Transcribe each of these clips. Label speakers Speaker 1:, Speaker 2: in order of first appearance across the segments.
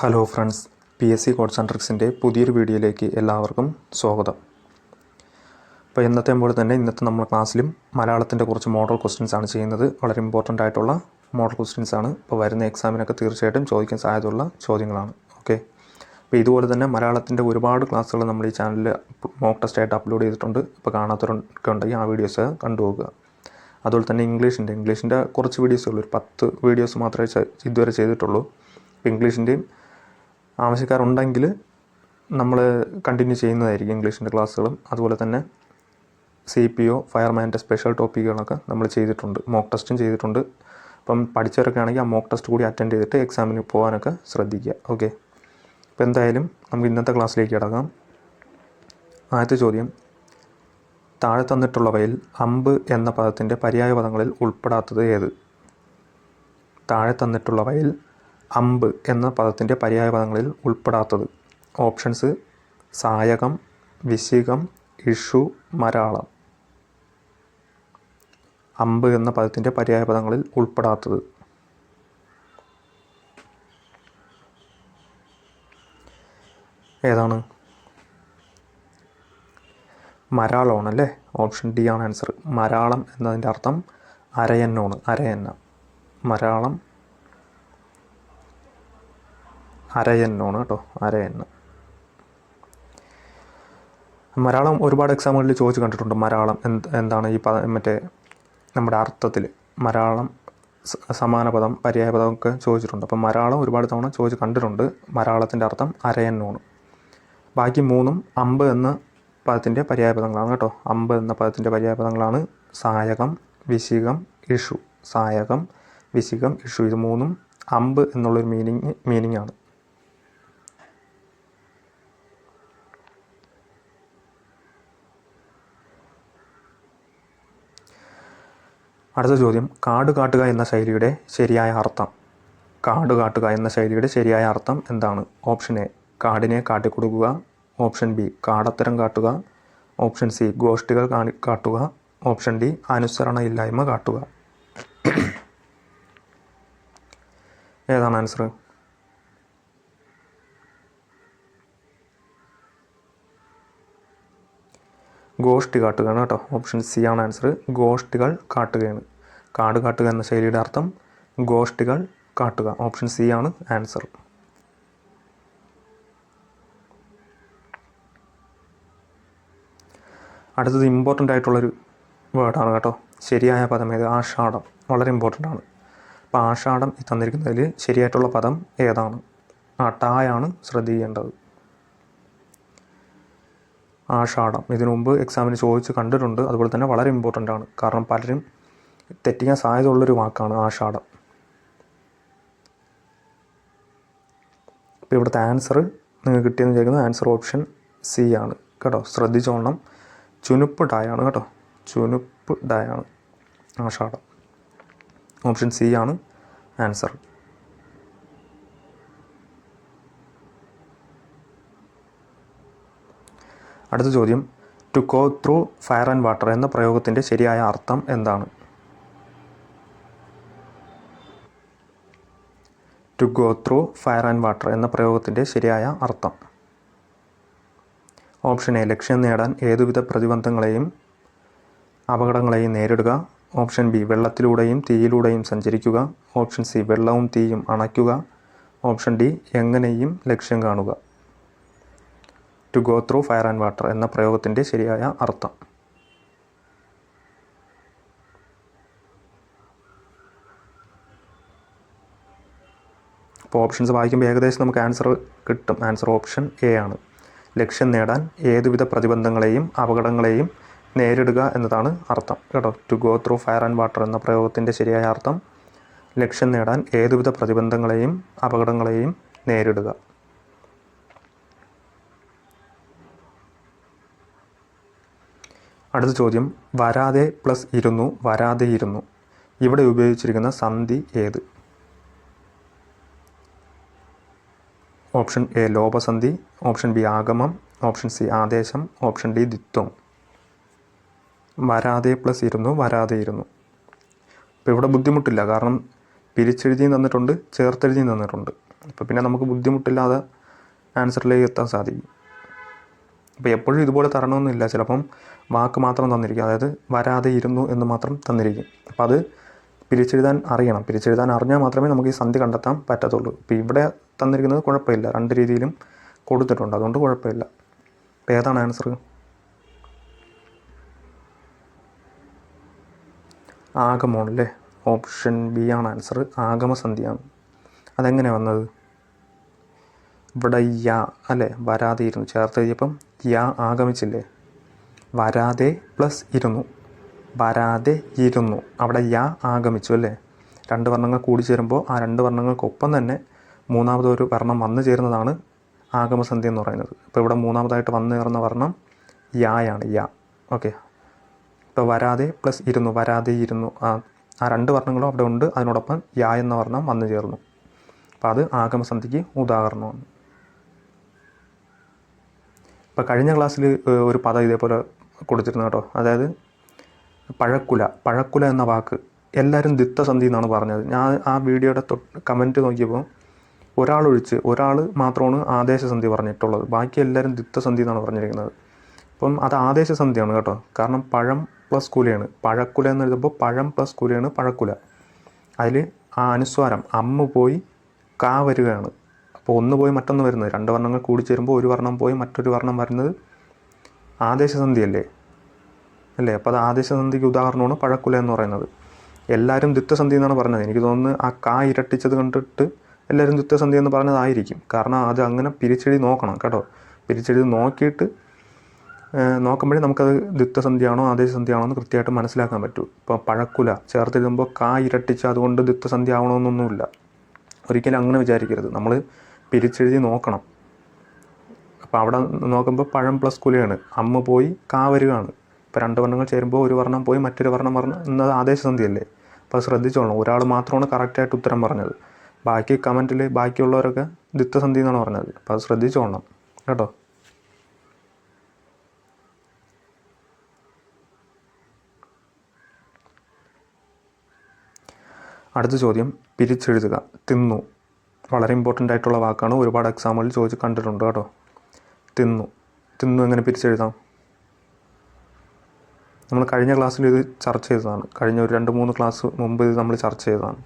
Speaker 1: Hello friends P S C codes and ട്രിക്സിന്റെ പുതിയൊരു വീഡിയോയിലേക്ക് എല്ലാവർക്കും സ്വാഗതം. അപ്പോൾ ഇന്നത്തെ പോലെ തന്നെ ഇന്നത്തെ നമ്മുടെ ക്ലാസ്സിലും മലയാളത്തിന്റെ കുറച്ച് മോഡൽ ക്വസ്റ്റ്യൻസ് ആണ് ചെയ്യുന്നത്. വളരെ ഇമ്പോർട്ടന്റ് ആയിട്ടുള്ള മോഡൽ ക്വസ്റ്റ്യൻസ് ആണ്. ഇപ്പോൾ വരുന്ന എക്സാമിനൊക്കെ തീർച്ചയായിട്ടും ചോദിക്കാൻ സാധ്യതയുള്ള ചോദ്യങ്ങളാണ്. ഓക്കെ അപ്പോൾ ഇതുപോലെ തന്നെ മലയാളത്തിന്റെ ഒരുപാട് ക്ലാസ്സുകൾ നമ്മൾ ഈ ചാനലിൽ മോക്ക് ടെസ്റ്റ് ആയിട്ട് അപ്ലോഡ് ചെയ്തിട്ടുണ്ട്. അപ്പോൾ കാണാത്തവരൊക്കെ ഉണ്ടെങ്കിൽ ആ വീഡിയോസ് കണ്ടുപോകുക. അതുപോലെ തന്നെ ഇംഗ്ലീഷിന്റെ ഇംഗ്ലീഷിന്റെ കുറച്ച് വീഡിയോസുള്ളൂ ഒരു പത്ത് വീഡിയോസ് മാത്രമേ ഇതുവരെ ചെയ്തിട്ടുള്ളൂ. ഇംഗ്ലീഷിന്റെയും ആവശ്യക്കാരുണ്ടെങ്കിൽ നമ്മൾ കണ്ടിന്യൂ ചെയ്യുന്നതായിരിക്കും ഇംഗ്ലീഷിന്റെ ക്ലാസ്സുകളും. അതുപോലെ തന്നെ സി പി ഒ ഫയർമാന്റെ സ്പെഷ്യൽ ടോപ്പിക്കുകളൊക്കെ നമ്മൾ ചെയ്തിട്ടുണ്ട് മോക്ക് ടെസ്റ്റും ചെയ്തിട്ടുണ്ട്. അപ്പം പഠിച്ചവരൊക്കെ ആണെങ്കിൽ ആ മോക്ക് ടെസ്റ്റ് കൂടി അറ്റൻഡ് ചെയ്തിട്ട് എക്സാമിന് പോകാനൊക്കെ ശ്രദ്ധിക്കുക. ഓക്കെ അപ്പോൾ എന്തായാലും നമുക്ക് ഇന്നത്തെ ക്ലാസ്സിലേക്ക് കിടക്കാം. ആദ്യത്തെ ചോദ്യം. താഴെ തന്നിട്ടുള്ളവയിൽ അമ്പ് എന്ന പദത്തിന്റെ പര്യായ പദങ്ങളിൽ ഉൾപ്പെടാത്തത് ഏത്? താഴെ തന്നിട്ടുള്ളവയിൽ അമ്പ് എന്ന പദത്തിന്റെ പര്യായ പദങ്ങളിൽ ഉൾപ്പെടാത്തത്. ഓപ്ഷൻസ് സായകം വിശികം ഇഷു മരാളം. അമ്പ് എന്ന പദത്തിന്റെ പര്യായ പദങ്ങളിൽ ഉൾപ്പെടാത്തത്. ഏതാണ്? മരാളമാണ് അല്ലേ? ഓപ്ഷൻ ഡി ആണ് ആൻസർ. മരാളം എന്നതിന്റെ അർത്ഥം അരയന്നോണ് അരയന്ന. മരാളം അരയന്നോണ് കേട്ടോ അരയന്ന മലയാളം ഒരുപാട് എക്സാമുകളിൽ ചോദിച്ച് കണ്ടിട്ടുണ്ട് മലയാളം എന്ത് എന്താണ് ഈ പദ മറ്റേ നമ്മുടെ അർത്ഥത്തിൽ മലയാളം സമാനപദം സമാന പദം പര്യായ പദം ഒക്കെ ചോദിച്ചിട്ടുണ്ട്. അപ്പം മലയാളം ഒരുപാട് തവണ ചോദിച്ച് കണ്ടിട്ടുണ്ട് മലയാളത്തിന്റെ അർത്ഥം അരയന്നോണ് ബാക്കി മൂന്നും അമ്പ് എന്ന പദത്തിന്റെ പര്യായപദങ്ങളാണ് കേട്ടോ. അമ്പ് എന്ന പദത്തിന്റെ പര്യായപദങ്ങളാണ് സായകം വിശികം ഇഷു. സായകം വിശികം ഇഷു. ഇത് മൂന്നും അമ്പ് എന്നുള്ളൊരു മീനിങ് മീനിങ് ആണ്. അടുത്ത ചോദ്യം കാട് കാട്ടുക എന്ന ശൈലിയുടെ ശരിയായ അർത്ഥം. കാട് കാട്ടുക എന്ന ശൈലിയുടെ ശരിയായ അർത്ഥം എന്താണ്? ഓപ്ഷൻ എ കാടിനെ കാട്ടിക്കൊടുക്കുക. ഓപ്ഷൻ ബി കാടത്തരം കാട്ടുക. ഓപ്ഷൻ സി ഗോഷ്ഠികൾ കാട്ടുക. ഓപ്ഷൻ ഡി അനുസരണയില്ലായ്മ കാട്ടുക. ഏതാണ് ആൻസർ ഗോഷ്ഠി കാട്ടുകയാണ് കേട്ടോ. ഓപ്ഷൻ സി ആണ് ആൻസർ ഗോഷ്ടികൾ കാട്ടുകയാണ്. കാട് കാട്ടുക എന്ന ശൈലിയുടെ അർത്ഥം ഗോഷ്ടികൾ കാട്ടുക. ഓപ്ഷൻ സി ആണ് ആൻസർ അടുത്തത് ഇമ്പോർട്ടന്റ് ആയിട്ടുള്ളൊരു വേർഡാണ് കേട്ടോ. ശരിയായ പദം ഏത്? ആഷാഢം. വളരെ ഇമ്പോർട്ടന്റ് ആണ്. അപ്പോൾ ആഷാഢം തന്നിരിക്കുന്നതിൽ ശരിയായിട്ടുള്ള പദം ഏതാണ്? ആ ടായാണ് ശ്രദ്ധിക്കേണ്ടത്. ആഷാഢം. ഇതിനു മുമ്പ് എക്സാമിന് ചോദിച്ച് കണ്ടിട്ടുണ്ട്. അതുപോലെ തന്നെ വളരെ ഇമ്പോർട്ടന്റ് ആണ്. കാരണം പലരും തെറ്റിക്കാൻ സാധ്യതയുള്ളൊരു വാക്കാണ് ആഷാഢം. അപ്പോൾ ഇവിടുത്തെ ആൻസർ നിങ്ങൾക്ക് കിട്ടിയെന്ന് വിചാരിക്കുന്നത് ആൻസർ ഓപ്ഷൻ സി ആണ്. കേട്ടോ? ശ്രദ്ധിച്ചോണം ചുനുപ്പ് ഡായാണ് കേട്ടോ? ചുനുപ്പ് ഡായാണ് ആഷാഢം. ഓപ്ഷൻ സി ആണ് ആൻസർ അടുത്ത ചോദ്യം. To go through fire and water എന്ന പ്രയോഗത്തിന്റെ ശരിയായ അർത്ഥം എന്താണ്? To go through fire and water എന്ന പ്രയോഗത്തിന്റെ ശരിയായ അർത്ഥം. ഓപ്ഷൻ എ ലക്ഷ്യം നേടാൻ ഏതുവിധ പ്രതിബന്ധങ്ങളെയും അപകടങ്ങളെയും നേരിടുക. ഓപ്ഷൻ ബി വെള്ളത്തിലൂടെയും തീയിലൂടെയും സഞ്ചരിക്കുക. ഓപ്ഷൻ സി വെള്ളവും തീയും അണയ്ക്കുക. ഓപ്ഷൻ ഡി എങ്ങനെയും ലക്ഷ്യം കാണുക. To go through fire and water എന്ന പ്രയോഗത്തിന്റെ ശരിയായ അർത്ഥം. അപ്പോൾ ഓപ്ഷൻസ് വായിക്കുമ്പോൾ ഏകദേശം നമുക്ക് ആൻസർ കിട്ടും. ആൻസർ ഓപ്ഷൻ എ ആണ്. ലക്ഷ്യം നേടാൻ ഏതുവിധ പ്രതിബന്ധങ്ങളെയും അപകടങ്ങളെയും നേരിടുക എന്നതാണ് അർത്ഥം കേട്ടോ. To go through fire and water എന്ന പ്രയോഗത്തിന്റെ ശരിയായ അർത്ഥം ലക്ഷ്യം നേടാൻ ഏതുവിധ പ്രതിബന്ധങ്ങളെയും അപകടങ്ങളെയും നേരിടുക. അടുത്ത ചോദ്യം വരാതെ പ്ലസ് ഇരുന്നു വരാതെ ഇരുന്നു. ഇവിടെ ഉപയോഗിച്ചിരിക്കുന്ന സന്ധി ഏത്? ഓപ്ഷൻ എ ലോപസന്ധി ഓപ്ഷൻ ബി ആഗമം ഓപ്ഷൻ സി ആദേശം ഓപ്ഷൻ ഡി ദിത്വം വരാതെ പ്ലസ് ഇരുന്നു വരാതെ ഇരുന്നു. അപ്പോൾ ഇവിടെ ബുദ്ധിമുട്ടില്ല കാരണം പിരിച്ചെഴുതിയും തന്നിട്ടുണ്ട് ചേർത്തെഴുതിയും തന്നിട്ടുണ്ട്. അപ്പോൾ പിന്നെ നമുക്ക് ബുദ്ധിമുട്ടില്ലാതെ ആൻസറിലേക്ക് എത്താൻ സാധിക്കും. അപ്പോൾ എപ്പോഴും ഇതുപോലെ തരണമെന്നില്ല. ചിലപ്പം വാക്ക് മാത്രം തന്നിരിക്കും. അതായത് വരാതെ ഇരുന്നു എന്ന് മാത്രം തന്നിരിക്കും. അപ്പോൾ അത് പിരിച്ചെഴുതാൻ അറിയണം. പിരിച്ചെഴുതാൻ അറിഞ്ഞാൽ മാത്രമേ നമുക്ക് ഈ സന്ധി കണ്ടെത്താൻ പറ്റത്തുള്ളൂ. ഇപ്പോൾ ഇവിടെ തന്നിരിക്കുന്നത് കുഴപ്പമില്ല. രണ്ട് രീതിയിലും കൊടുത്തിട്ടുണ്ട്. അതുകൊണ്ട് കുഴപ്പമില്ല. അപ്പോൾ ഏതാണ് ആൻസർ? ആഗമോണല്ലേ ഓപ്ഷൻ ബി ആണ് ആൻസർ. ആഗമസന്ധിയാണ്. അതെങ്ങനെ വന്നത്? ഇവിടെ യാ അല്ലേ? വരാതെ ഇരുന്നു ചേർത്ത് കഴിഞ്ഞപ്പം യാ ആഗമിച്ചില്ലേ? വരാതെ പ്ലസ് ഇരുന്നു. വരാതെ ഇരുന്നു. അവിടെ യാ ആഗമിച്ചു അല്ലേ? രണ്ട് വർണങ്ങൾ കൂടി ചേരുമ്പോൾ ആ രണ്ട് വർണങ്ങൾക്കൊപ്പം തന്നെ മൂന്നാമതൊരു വർണം വന്നു ചേരുന്നതാണ് ആഗമസന്ധി എന്ന് പറയുന്നത്. ഇപ്പോൾ ഇവിടെ മൂന്നാമതായിട്ട് വന്നു ചേർന്ന വർണം യായാണ്. യാ. ഓക്കെ. ഇപ്പോൾ വരാതെ പ്ലസ് ഇരുന്നു. വരാതെ ഇരുന്നു. ആ ആ രണ്ട് വർണങ്ങളും അവിടെ ഉണ്ട്. അതിനോടൊപ്പം യാ എന്ന വർണം വന്നു ചേർന്നു. അപ്പോൾ അത് ആഗമസന്ധിക്ക് ഉദാഹരണമാണ്. ഇപ്പോൾ കഴിഞ്ഞ ക്ലാസ്സിൽ ഒരു പദം ഇതേപോലെ കൊടുത്തിരുന്നു കേട്ടോ. അതായത് പഴക്കുല പഴക്കുല എന്ന വാക്ക് എല്ലാവരും ദിത്തസന്ധി എന്നാണ് പറഞ്ഞത്. ഞാൻ ആ വീഡിയോയുടെ തൊട്ട് കമന്റ് നോക്കിയപ്പോൾ ഒരാളൊഴിച്ച് ഒരാൾ മാത്രമാണ് ആദേശസന്ധി പറഞ്ഞിട്ടുള്ളത്. ബാക്കി എല്ലാവരും ദിത്തസന്ധി എന്നാണ് പറഞ്ഞിരിക്കുന്നത്. അപ്പം അത് ആദേശസന്ധിയാണ് കേട്ടോ. കാരണം പഴം പ്ലസ് കുലയാണ്. പഴക്കുല എന്ന് എഴുതുമ്പോൾ പഴം പ്ലസ് കുലയാണ് പഴക്കുല. അതിൽ ആ അനുസ്വാരം അമ്മ പോയി കാ വരികയാണ്. അപ്പോൾ ഒന്ന് പോയി മറ്റൊന്ന് വരുന്നത്. രണ്ട് വർണങ്ങൾ കൂടി ചേരുമ്പോൾ ഒരു വർണം പോയി മറ്റൊരു വർണം വരുന്നത് ആദേശസന്ധി അല്ലേ? അപ്പോൾ അത് ആദേശസന്ധിക്ക് ഉദാഹരണമാണ് പഴക്കുല എന്ന് പറയുന്നത്. എല്ലാവരും ദ്വിത്വസന്ധി എന്നാണ് പറഞ്ഞത്. എനിക്ക് തോന്നുന്നു ആ കാ ഇരട്ടിച്ചത് കണ്ടിട്ട് എല്ലാവരും ദ്വിത്വസന്ധി എന്ന് പറഞ്ഞതായിരിക്കും. കാരണം അത് അങ്ങനെ പിരിച്ചെഴുതി നോക്കണം കേട്ടോ. പിരിച്ചെഴുതി നോക്കിയിട്ട് നോക്കുമ്പോഴേ നമുക്കത് ദ്വിത്വസന്ധിയാണോ ആദേശസന്ധിയാണോ എന്ന് കൃത്യമായിട്ട് മനസ്സിലാക്കാൻ പറ്റൂ. ഇപ്പോൾ പഴക്കുല ചേർത്തെഴുതുമ്പോൾ കാ ഇരട്ടിച്ച് അതുകൊണ്ട് ദ്വിത്വസന്ധി ആവണമെന്നൊന്നുമില്ല ഒരിക്കലും അങ്ങനെ വിചാരിക്കരുത്. നമ്മൾ പിരിച്ചെഴുതി നോക്കണം. അപ്പോൾ അവിടെ നോക്കുമ്പോൾ പഴം പ്ലസ് കുലയാണ് അമ്മ പോയി കാവരുകയാണ് ഇപ്പോൾ രണ്ട് വർണങ്ങൾ ചേരുമ്പോൾ ഒരു വർണം പോയി മറ്റൊരു വർണം പറഞ്ഞ എന്നത് ആദേശസന്ധിയല്ലേ? അപ്പോൾ ശ്രദ്ധിച്ചോളണം. ഒരാൾ മാത്രമാണ് കറക്റ്റായിട്ട് ഉത്തരം പറഞ്ഞത്. ബാക്കി കമന്റിൽ ബാക്കിയുള്ളവരൊക്കെ ദിത്തസന്ധി എന്നാണ് പറഞ്ഞത്. അപ്പോൾ അത് ശ്രദ്ധിച്ചോളണം. കേട്ടോ? അടുത്ത ചോദ്യം. പിരിച്ചെഴുതുക. തിന്നു. വളരെ ഇമ്പോർട്ടന്റ് ആയിട്ടുള്ള വാക്കാണ് ഒരുപാട് എക്സാമ്പിൾ ചോദിച്ച് കണ്ടിട്ടുണ്ട് കേട്ടോ. തിന്നു. തിന്നു എങ്ങനെ പിരിച്ചെഴുതാം? നമ്മൾ കഴിഞ്ഞ ക്ലാസ്സിൽ ഇത് ചർച്ച ചെയ്തതാണ്. കഴിഞ്ഞ ഒരു രണ്ട് മൂന്ന് ക്ലാസ് മുമ്പ് ഇത് നമ്മൾ ചർച്ച ചെയ്തതാണ്.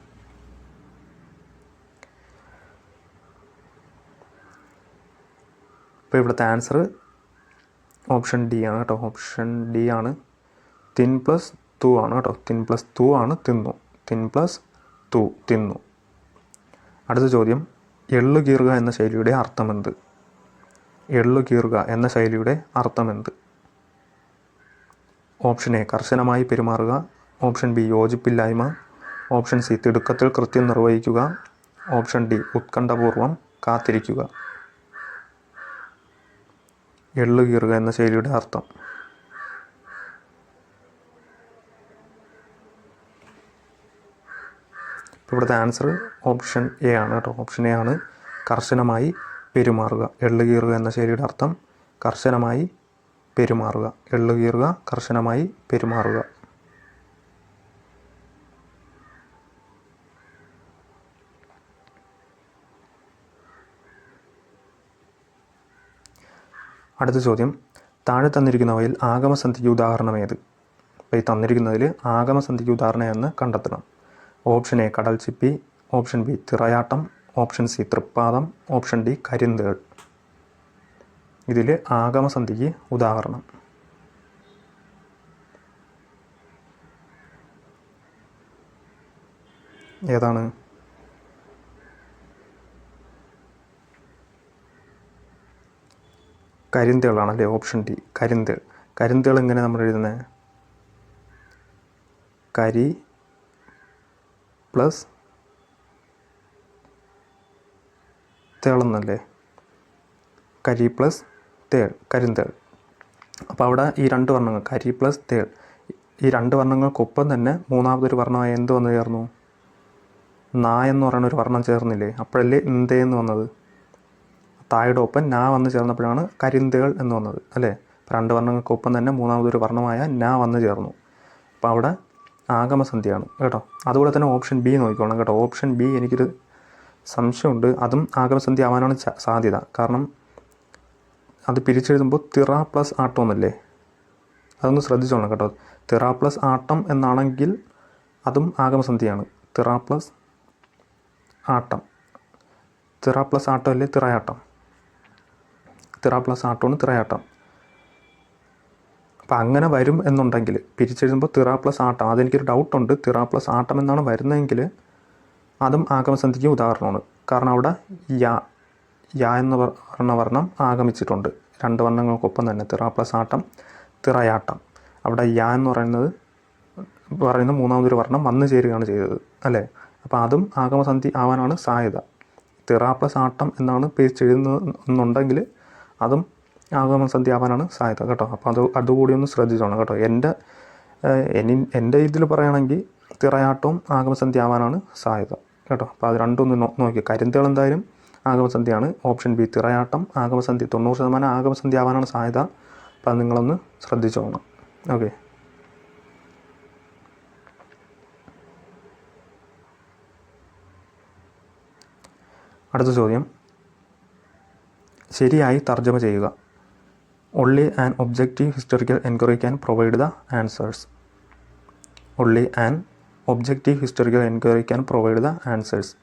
Speaker 1: ഇപ്പോൾ ഇവിടുത്തെ ആൻസർ ഓപ്ഷൻ ഡി ആണ് കേട്ടോ. ഓപ്ഷൻ ഡി ആണ് തിൻ പ്ലസ് തു ആണ് കേട്ടോ. തിൻ പ്ലസ് തു ആണ് തിന്നു. തിൻ പ്ലസ് തു തിന്നു. അടുത്ത ചോദ്യം എള്ളു കീറുക എന്ന ശൈലിയുടെ അർത്ഥമെന്ത്? എള്ളു കീറുക എന്ന ശൈലിയുടെ അർത്ഥമെന്ത്? ഓപ്ഷൻ എ കർശനമായി പെരുമാറുക. ഓപ്ഷൻ ബി യോജിപ്പില്ലായ്മ. ഓപ്ഷൻ സി തിടുക്കത്തിൽ കൃത്യം നിർവഹിക്കുക. ഓപ്ഷൻ ഡി ഉത്കണ്ഠപൂർവം കാത്തിരിക്കുക. എള്ളു കീറുക എന്ന ശൈലിയുടെ അർത്ഥം. ഇപ്പോൾ ഇവിടുത്തെ ആൻസർ ഓപ്ഷൻ എ ആണ് കേട്ടോ. ഓപ്ഷൻ എ ആണ് കർശനമായി പെരുമാറുക. എള്ളുകീറുക എന്ന ശൈലിയുടെ അർത്ഥം കർശനമായി പെരുമാറുക. എള്ളുകീറുക കർശനമായി പെരുമാറുക. അടുത്ത ചോദ്യം. താഴെ തന്നിരിക്കുന്നവയിൽ ആഗമസന്ധിക്ക് ഉദാഹരണം ഏത്? അപ്പോൾ ഈ തന്നിരിക്കുന്നതിൽ ആഗമസന്ധിക്ക് ഉദാഹരണം എന്ന് കണ്ടെത്തണം. ഓപ്ഷൻ എ കടൽ ചിപ്പി ഓപ്ഷൻ ബി തിറയാട്ടം ഓപ്ഷൻ സി തൃപ്പാദം ഓപ്ഷൻ ഡി കരിന്തേൾ. ഇതിൽ ആഗമസന്ധിക്ക് ഉദാഹരണം. ഏതാണ്? കരിന്തേളാണ് അല്ലേ ഓപ്ഷൻ ഡി കരിന്തേൾ. കരിന്തേൾ എങ്ങനെ നമ്മൾ എഴുതുന്നത് കരി പ്ലസ് തേളെന്നല്ലേ? കരി പ്ലസ് തേൾ കരിന്തേൾ അപ്പോൾ അവിടെ ഈ രണ്ട് വർണങ്ങൾ കരി പ്ലസ് തേൾ. ഈ രണ്ട് വർണങ്ങൾക്കൊപ്പം തന്നെ മൂന്നാമതൊരു വർണമായ എന്ത് വന്നു ചേർന്നു? നാ എന്ന് പറയുന്ന ഒരു വർണം ചേർന്നില്ലേ? അപ്പോഴല്ലേ ഇന്ത്യ എന്ന് വന്നത്. തായുടെ ഒപ്പം നാ വന്ന് ചേർന്നപ്പോഴാണ് കരിന്തേൾ എന്ന് വന്നത് അല്ലേ? രണ്ട് വർണങ്ങൾക്കൊപ്പം തന്നെ മൂന്നാമതൊരു വർണമായ നാ വന്ന് ചേർന്നു. അപ്പോൾ അവിടെ ആഗമസന്ധിയാണ് കേട്ടോ. അതുപോലെ തന്നെ ഓപ്ഷൻ ബി നോക്കിക്കോളണം കേട്ടോ. ഓപ്ഷൻ ബി എനിക്കൊരു സംശയമുണ്ട്. അതും ആഗമസന്ധി ആവാനാണ് സാധ്യത. കാരണം അത് പിരിച്ചെഴുതുമ്പോൾ തിറ പ്ലസ് ആട്ടം എന്നല്ലേ അതൊന്ന് ശ്രദ്ധിച്ചോണം കേട്ടോ. തിറ പ്ലസ് ആട്ടം എന്നാണെങ്കിൽ അതും ആഗമസന്ധിയാണ് തിറ പ്ലസ് ആട്ടം. തിറ പ്ലസ് ആട്ടം അല്ലേ? തിറയാട്ടം. തിറ പ്ലസ് ആട്ടമാണ് തിറയാട്ടം. അപ്പം അങ്ങനെ വരും എന്നുണ്ടെങ്കിൽ പിരിച്ചെഴുതുമ്പോൾ തിറ പ്ലസ് ആട്ടം. അതെനിക്കൊരു ഡൗട്ടുണ്ട് തിറ പ്ലസ് ആട്ടം എന്നാണ് വരുന്നതെങ്കിൽ അതും ആഗമസന്ധിക്ക് ഉദാഹരണമാണ്. കാരണം അവിടെ യാ യാ എന്ന് പറഞ്ഞ വർണം ആഗമിച്ചിട്ടുണ്ട്. രണ്ട് വർണങ്ങൾക്കൊപ്പം തന്നെ. തിറ പ്ലസ് ആട്ടം തിറയാട്ടം. അവിടെ യാ എന്ന് പറയുന്നത് പറയുന്ന മൂന്നാമതൊരു വർണം വന്നു ചേരുകയാണ് ചെയ്തത്. അല്ലേ? അപ്പോൾ അതും ആഗമസന്ധി ആവാനാണ് സാധ്യത. തിറ പ്ലസ് ആട്ടം എന്നാണ് പിരിച്ചെഴുതുന്നത് എന്നുണ്ടെങ്കിൽ അതും ആഗമസന്ധി ആവാനാണ് സാധ്യത കേട്ടോ. അപ്പോൾ അത് അതുകൂടി ഒന്ന് ശ്രദ്ധിച്ചോണം കേട്ടോ. എന്റെ എനി എന്റെ ഇതിൽ പറയുകയാണെങ്കിൽ തിറയാട്ടവും ആഗമസന്ധി ആവാനാണ് സാധ്യത കേട്ടോ. അപ്പോൾ അത് രണ്ടും ഒന്ന് നോ- നോക്കി. കരിന്തകൾ എന്തായാലും ആഗമസന്ധിയാണ് ഓപ്ഷൻ ബി തിറയാട്ടം. ആഗമസന്ധി തൊണ്ണൂറ് ശതമാനം ആഗമസന്ധി ആവാനാണ് സാധ്യത അപ്പോൾ അത് നിങ്ങളൊന്ന് ശ്രദ്ധിച്ചോണം ഓക്കെ. അടുത്ത ചോദ്യം. ശരിയായി തർജമ ചെയ്യുക. Only and objective historical enquiry can provide the answers only and objective historical enquiry can provide the answers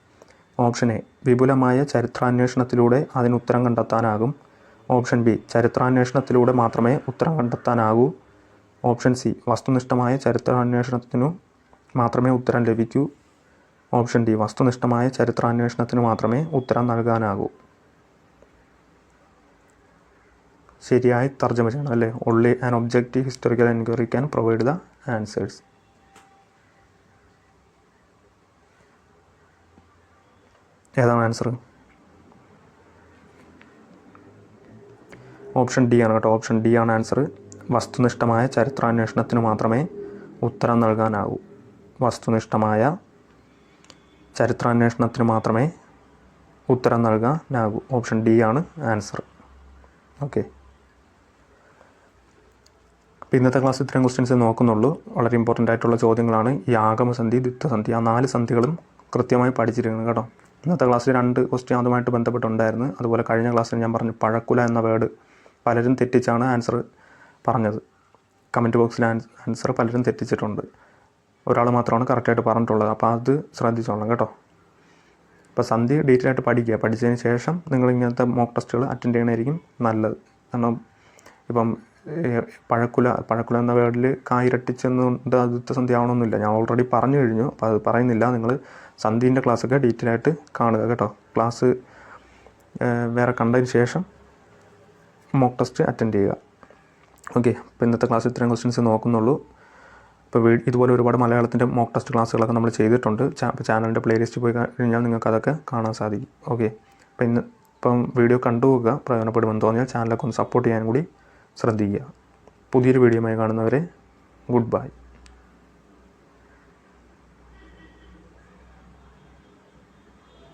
Speaker 1: option A വിപുലമായ ചരിത്രാന്വേഷണത്തിലൂടെ അതിന് ഉത്തരം കണ്ടെത്താനാകും. ഓപ്ഷൻ ബി ചരിത്രാന്വേഷണത്തിലൂടെ മാത്രമേ ഉത്തരം കണ്ടെത്താനാകൂ. ഓപ്ഷൻ സി വസ്തുനിഷ്ഠമായ ചരിത്രാന്വേഷണത്തിനു മാത്രമേ ഉത്തരം ലഭിക്കൂ. ഓപ്ഷൻ ഡി വസ്തുനിഷ്ഠമായ ചരിത്രാന്വേഷണത്തിന് മാത്രമേ ഉത്തരം നൽകാനാകൂ. ശരിയായി തർജമ ചെയ്യണം അല്ലേ? Only an objective historical enquiry can provide the answers ഏതാണ് ആൻസർ ഓപ്ഷൻ ഡി ആണ് കേട്ടോ. ഓപ്ഷൻ ഡി ആണ് ആൻസർ വസ്തുനിഷ്ഠമായ ചരിത്രാന്വേഷണത്തിന് മാത്രമേ ഉത്തരം നൽകാനാകൂ വസ്തുനിഷ്ഠമായ ചരിത്രാന്വേഷണത്തിന് മാത്രമേ ഉത്തരം നൽകാനാകൂ ഓപ്ഷൻ ഡി ആണ് ആൻസർ ഓക്കെ അപ്പോൾ ഇന്നത്തെ ക്ലാസ് ഇത്രയും ക്വസ്റ്റ്യൻസ് നോക്കുന്നുള്ളൂ. വളരെ ഇമ്പോർട്ടന്റ് ആയിട്ടുള്ള ചോദ്യങ്ങളാണ്. ഈ ആഗമസന്ധി ദ്വിത്വസന്ധി ആ നാല് സന്ധികളും കൃത്യമായി പഠിച്ചിരിക്കണം കേട്ടോ. ഇന്നത്തെ ക്ലാസ്സിൽ രണ്ട് ക്വസ്റ്റ്യൻ അതുമായിട്ട് ബന്ധപ്പെട്ടുണ്ടായിരുന്നു. അതുപോലെ കഴിഞ്ഞ ക്ലാസ്സിൽ ഞാൻ പറഞ്ഞു പഴക്കുല എന്ന വേർഡ് പലരും തെറ്റിച്ചാണ് ആൻസർ പറഞ്ഞത്. കമന്റ് ബോക്സിൽ ആൻസർ പലരും തെറ്റിച്ചിട്ടുണ്ട്. ഒരാൾ മാത്രമാണ് കറക്റ്റായിട്ട് പറഞ്ഞിട്ടുള്ളത്. അപ്പോൾ അത് ശ്രദ്ധിച്ചോളാം കേട്ടോ. അപ്പോൾ സന്ധി ഡീറ്റെയിൽ ആയിട്ട് പഠിക്കുക. പഠിച്ചതിന് ശേഷം നിങ്ങൾ ഇങ്ങനത്തെ മോക്ക് ടെസ്റ്റുകൾ അറ്റൻഡ് ചെയ്യണമായിരിക്കും നല്ലത്. കാരണം ഇപ്പം പഴക്കുല പഴക്കുല എന്ന വേർഡിൽ കായിരട്ടിച്ചെന്നുകൊണ്ട് ആദ്യത്തെ സന്ധി ആവണമെന്നില്ല ഞാൻ ഓൾറെഡി പറഞ്ഞു കഴിഞ്ഞു. അപ്പോൾ അത് പറയുന്നില്ല. നിങ്ങൾ സന്ധീന്റെ ക്ലാസ്സൊക്കെ ഡീറ്റെയിൽ ആയിട്ട് കാണുക കേട്ടോ. ക്ലാസ് വേറെ കണ്ടതിന് ശേഷം മോക്ക് ടെസ്റ്റ് അറ്റൻഡ് ചെയ്യുക. ഓക്കെ അപ്പോൾ ഇന്നത്തെ ക്ലാസ് ഇത്രയും ക്വസ്റ്റ്യൻസ് നോക്കുന്നുള്ളൂ. ഇപ്പോൾ ഇതുപോലെ ഒരുപാട് മലയാളത്തിന്റെ മോക്ക് ടെസ്റ്റ് ക്ലാസ്സുകളൊക്കെ നമ്മൾ ചെയ്തിട്ടുണ്ട്. ചാനലിന്റെ പ്ലേലിസ്റ്റ് പോയി കഴിഞ്ഞാൽ നിങ്ങൾക്ക് അതൊക്കെ കാണാൻ സാധിക്കും. ഓക്കെ അപ്പോൾ ഇന്ന് ഇപ്പം വീഡിയോ കണ്ടുപോകുക. പ്രയോജനപ്പെടുമെന്ന് തോന്നിയാൽ ചാനലൊക്കെ ഒന്ന് സപ്പോർട്ട് ചെയ്യാൻ കൂടി ശ്രദ്ധിക്കുക. പുതിയൊരു വീഡിയോയുമായി കാണുന്നവരെ ഗുഡ് ബൈ.